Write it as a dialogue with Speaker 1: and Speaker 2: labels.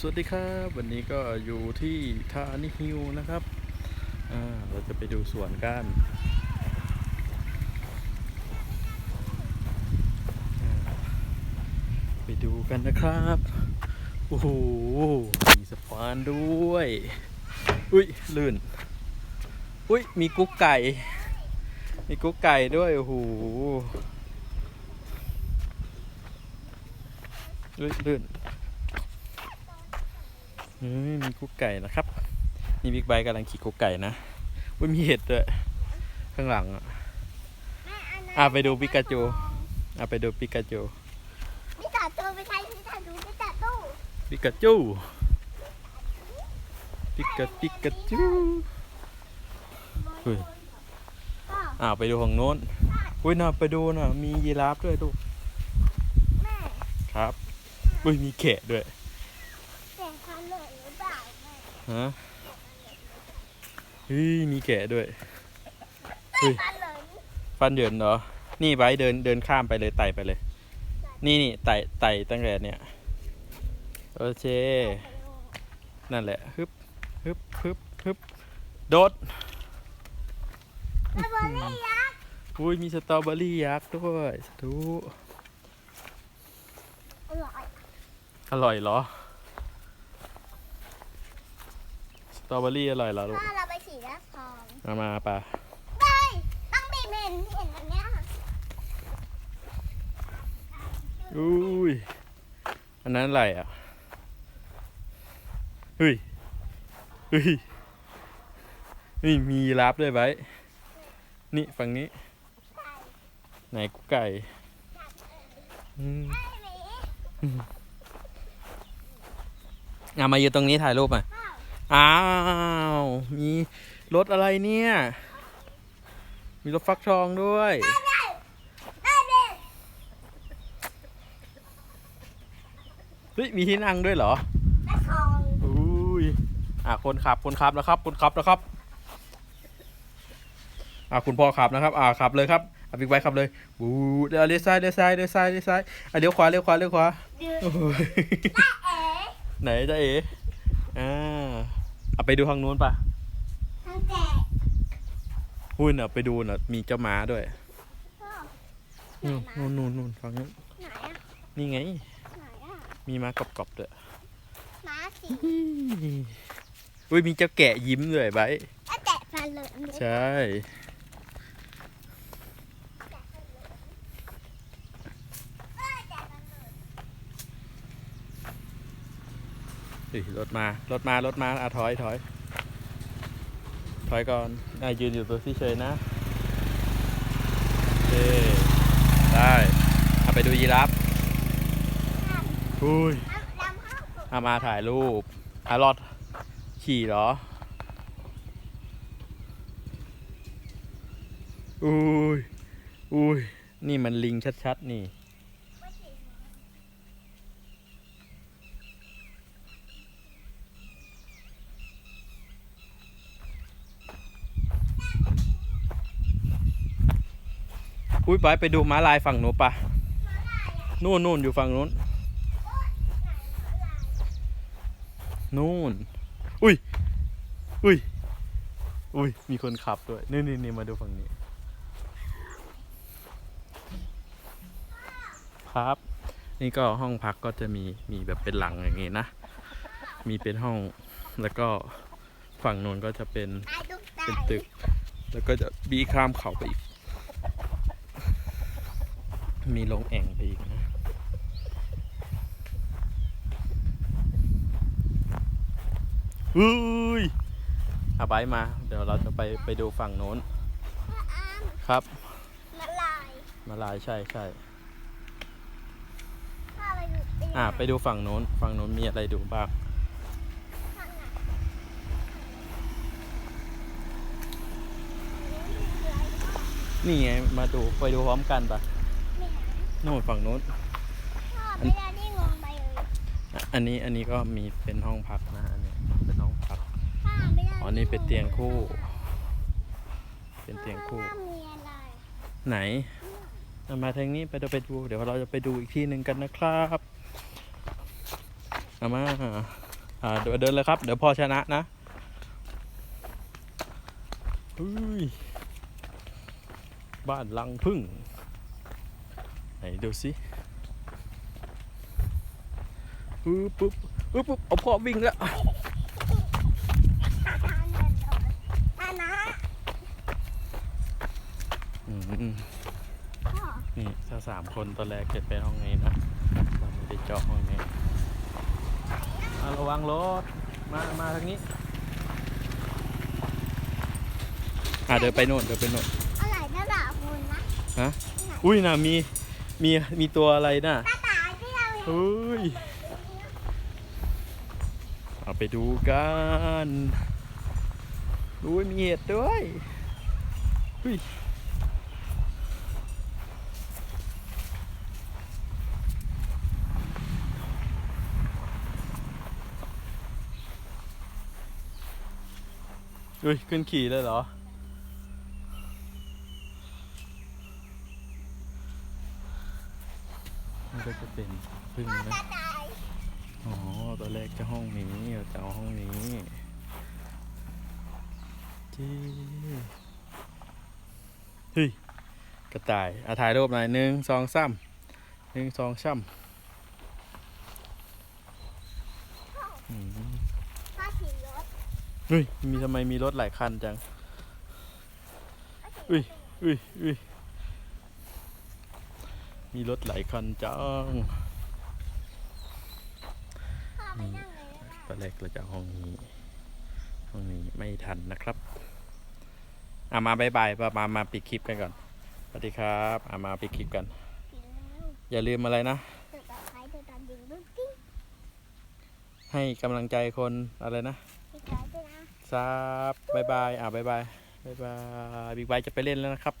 Speaker 1: สวัสดีครับ วันนี้ก็อยู่ที่ทานิฮิวนะครับเราจะไปดูสวนกันไปดูกันนะครับโอ้โหมีสะพานด้วย อุ้ยลื่น อุ้ยมีกุ๊กไก่ มีกุ๊กไก่ด้วยโอ้โหอุ้ยลื่น มีกุ๊กไก่นะครับ นี่บิ๊กไบค์กำลังขี่กุ๊กไก่นะว่ามีเห็ดด้วยข้างหลังอะอะไปดูปิกาจูอะไปดูปิกาจู
Speaker 2: พี่ตาตัวไปใช้พี่ตาดูพี่ตาตู้
Speaker 1: ปิกาจูปิกาปิกาจูเฮ้ย
Speaker 2: ก็
Speaker 1: อะไปดูของโน้นอุ้ยน่าไปดูน่ะมียีราฟด้วยลูก
Speaker 2: แม่
Speaker 1: ครับอุ้ยมีแกะด้วย
Speaker 2: แต่คันเลยหรือเปล่าแม่
Speaker 1: ฮะเฮ้ยมีแกะด้วย
Speaker 2: แต่
Speaker 1: เฮ้ย
Speaker 2: คันเลย
Speaker 1: ฟันเหยินเหรอ นี่ไบร์ทเดินเดินข้ามไปเลยไต่ไปเลย นี่นี่ไต่ไต่ตั้งแต่เนี่ยโอเคนั่นแหละฮึบฮึบฮึบฮึบโดด
Speaker 2: สตรอเบอร์รี่ยักษ์
Speaker 1: อุ้ยมีสตรอเบอรี่ยักษ์ด้วยสาธุ
Speaker 2: อร่อย
Speaker 1: อร่อยเหรอ สต รอเบอรี่อร่อยเหรอลูก
Speaker 2: ถ้าเราไปฉีดแล้วทอง
Speaker 1: มามาป่ะ
Speaker 2: ได้ต้องบีบเห็นเห็นอันเนี้ย
Speaker 1: อุ้ยอันนั้นอะไรอะเฮ้ยเฮ้ยนี่มียีราฟด้วยไบร์ทนี่ฝั่งนี้ ไหนกุ๊กไก่อืม
Speaker 2: ไอ้หมี
Speaker 1: อะมาอยู่ตรงนี้ถ่ายรูปอะ
Speaker 2: ข้าว
Speaker 1: อ้าว มีรถอะไรเนี่ย มีรถฟักทองด้วย
Speaker 2: ได้ได้เด็ด
Speaker 1: เฮ้ย มีที่นั่งด้วยเหรอ
Speaker 2: ได้ทอง
Speaker 1: อุ้ย อะ คนขับ คนขับนะครับ คนขับนะครับ อะ คุณพ่อขับนะครับ อะ ขับเลยครับอะบิ๊กไบค์ขับเลยบูเดี๋ยวเลี้ยวซ้ายเลี้ยวซ้ายเลี้ยวซ้ายเลี้ยวซ้ายอะเลี้ยวขวาเลี้ยวขวาเลี้ยวขวา
Speaker 2: เดือด
Speaker 1: โอ้ย
Speaker 2: เอ๋
Speaker 1: ไหนจ๊ะเอ๋อ่า เอาไปดูทางนู้นปะ
Speaker 2: ทั้งแก่
Speaker 1: หุ้นอะไปดูน่ะมีเจ้าม้าด้วย
Speaker 2: ก็
Speaker 1: นู่นนู่นนู่นนู่นฝั่งนู้น
Speaker 2: ไหนอะ
Speaker 1: นี่ไง
Speaker 2: ไหนอะ
Speaker 1: มีม้ากรอบๆด้วย
Speaker 2: ม้าสี
Speaker 1: อุ้ยมีเจ้าแกะยิ้มด้วยไบร์ท
Speaker 2: แล้วแกะฟันเหลืองด้วย
Speaker 1: ใช่เฮ้ย รถมารถมารถมาอะถอยถอยถอยก่อนอะยืนอยู่ตัวที่เฉยนะโอเคได้เอาไปดูยีราฟอุ้ย
Speaker 2: ขาวสุก
Speaker 1: เอามาถ่ายรูปอารอดขี่เหรออุ้ยอุ้ยนี่มันลิงชัดๆนี่ อุ้ยไปไปดูม้าลายฝั่งหนูปะนู่นนู่นอยู่ฝั่งนู้น นู่น อุ้ย อุ้ย อุ้ย มีคนขับด้วย นี่นี่นี่มาดูฝั่งนี้ ครับ นี่ก็ห้องพักก็จะมี มีแบบเป็นหลังอย่างงี้นะ มีเป็นห้อง แล้วก็ฝั่งนู้นก็จะเป็น เป็นตึก แล้วก็จะบีข้ามเขาไปอีก มีลงแอ่งไปอีกนะอุ้ยเอาไปมา เดี๋ยวเราจะไปไปดูฝั่งโน้น
Speaker 2: อ้าม
Speaker 1: ครับ
Speaker 2: ละลาย
Speaker 1: มาลายใช่ใช่
Speaker 2: ถ้าไปดูตี
Speaker 1: อ่าไปดูฝั่งโน้น ฝั่งโน้นมีอะไรดูบ้าง
Speaker 2: ข้างหน้า
Speaker 1: นี่ไง มาดูไปดูพร้อมกันปะ
Speaker 2: ไม่เห็ น
Speaker 1: โน่นฝั่งโน้น
Speaker 2: ชอบไม่ได้นี่งงไปเลย
Speaker 1: อะอันนี้อันนี้ก็มีเป็นห้องพักนะ อันนี้เป็นห้องพัก
Speaker 2: ถ้าไม่ได้
Speaker 1: อ๋อนี่เป็นเตียงคู่ เป็นเตียงคู่
Speaker 2: ข้าล่างมีอะไร
Speaker 1: ไหนเอามาทางนี้ไปเราไปดู เดี๋ยวเราจะไปดูอีกที่หนึ่งกันนะครับเอามาอ่าเดี๋ยวเดินเลยครับ เดี๋ยวพ่อชนะนะอุ้ยบ้านลังพึ่งไห นดูสิปึ๊บปึ๊บปึ๊บปึ๊บเอาพ่อวิ่งแล้ว
Speaker 2: นานะ
Speaker 1: อืม
Speaker 2: พ่อ
Speaker 1: นี่ถ้าสามคนตอนแรกเก็บไปห้องนี้นะเราไม่ได้เจาะห้องนี้อะระวังรถมา มาทางนี้ อะเดินไปโน่นเดินไปโน่น
Speaker 2: อะไรนะด่าคุณนะ
Speaker 1: ฮะอุ้ยน่ะมี มีมีตัวอะไรน่ะ
Speaker 2: ตาตาที่เราเห็น
Speaker 1: เฮ้ยเอาไปดูกันอุ้ยมีเห็ดด้วยอุ้ยอุ้ยขึ้นขี่เลยเหรอ มันก็จะเป็น พึ่ง
Speaker 2: พ่อ
Speaker 1: นะ
Speaker 2: ตาตาย
Speaker 1: อ๋อตอนแรกจะห้องนี้เราจะเอาห้องนี้จีเฮ้ยกระต่ายอาถ่ายรูปหน่อยหนึ่งสองสามหนึ่งสองสามอืม
Speaker 2: พ่อขี่รถ
Speaker 1: เฮ้ยมีทำไมมีรถหลายคันจังอุ้ยอุ้ยอุ้ยมีรถหลายคันจัง
Speaker 2: พ่อไปนั่งเลยนะ
Speaker 1: ตอนแรกเราจะเอาห้องนี้ ห้องนี้ไม่ทันนะครับอะมาบายบายมามา มาปิดคลิปกันก่อน สวัสดีครับอะมาปิดคลิปกัน
Speaker 2: ขี่แล้ว
Speaker 1: อย่าลืมอะไรนะ
Speaker 2: ตัวต่อไปตัวต่อดึงลูกกิ้ง
Speaker 1: ให้กำลังใจคนอะไรนะ
Speaker 2: พี่กายด้วยนะ
Speaker 1: ซับบายบาย อะบายบายบายบายบิ๊กไบค์จะไปเล่นแล้วนะครับ